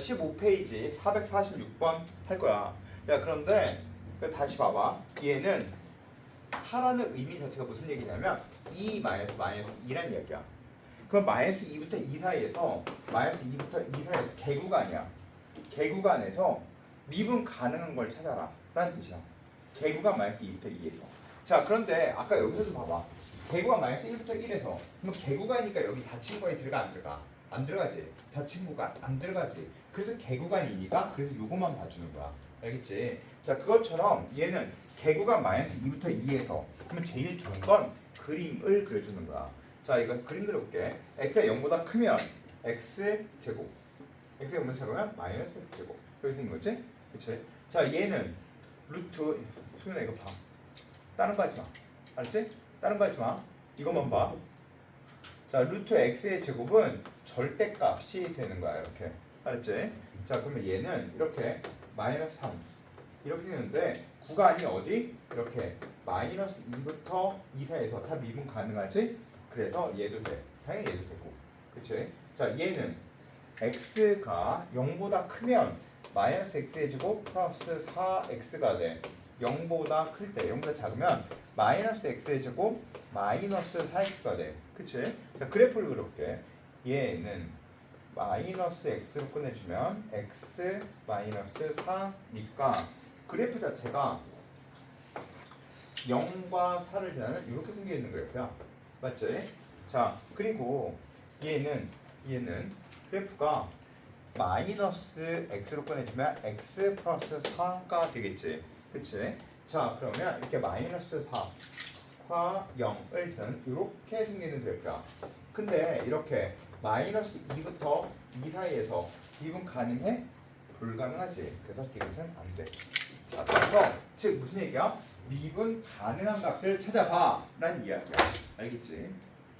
15페이지 446번 할 거야. 야 그런데 다시 봐봐. 얘는 사라는 의미 자체가 무슨 얘기냐면 2 마이너스 마이너스 2란 이야기야. 그럼 마이너스 2부터 2 사이에서 마이너스 2부터 2 사이에서 개구간이야. 개구간에서 미분 가능한 걸 찾아라. 라는 뜻이야. 개구간 마이너스 2부터 2에서. 자 그런데 아까 여기서도 봐봐. 개구간 마이너스 1부터 1에서 그럼 개구간이니까 여기 닫힌 거에 들어가 안 들어가? 안 들어가지. 닫힌 구간 안 들어가지. 그래서 개구간이니까 그래서 요것만 봐주는 거야. 알겠지? 자 그것처럼 얘는 개구간 마이너스 2부터 2에서 그러면 제일 좋은 건 그림을 그려주는 거야. 자 이거 그림 그려볼게. x가 0보다 크면 x 제곱. x가 0보다 작으면 마이너스 x 제곱. 여기 생긴 거지? 그치? 자 얘는 루트 소연아 이거 봐. 다른 거 하지 마. 알았지? 다른 거 하지 마. 이것만 봐. 자, 루트 x의 제곱은 절대값이 되는 거야, 이렇게. 알았지? 자, 그러면 얘는 이렇게 마이너스 3 이렇게 되는데 구간이 어디? 이렇게 마이너스 2부터 2 사이에서 다 미분 가능하지? 그래서 얘도 돼. 당연히 얘도 되고. 그치? 자, 얘는 x가 0보다 크면 마이너스 x의 제곱 플러스 4x가 돼. 0보다 클 때, 0보다 작으면 마이너스 x의 제곱 마이너스 4x가 돼. 그치? 자, 그래프를 그려볼게. 얘는 마이너스 x로 끝내주면 x 마이너스 4니까 그래프 자체가 0과 4를 지나는 이렇게 생겨 있는 그래프야. 맞지? 자, 그리고 얘는 얘는 그래프가 마이너스 x로 꺼내주면 x 플러스 4가 되겠지. 그치? 자, 그러면 이렇게 마이너스 4과 0을 저는 이렇게 생기는 그래프야. 근데 이렇게 마이너스 2부터 2 사이에서 미분 가능해? 불가능하지. 그래서 이것은 안 돼. 자, 그래서 즉 무슨 얘기야? 미분 가능한 값을 찾아봐. 라는 이야기야. 알겠지?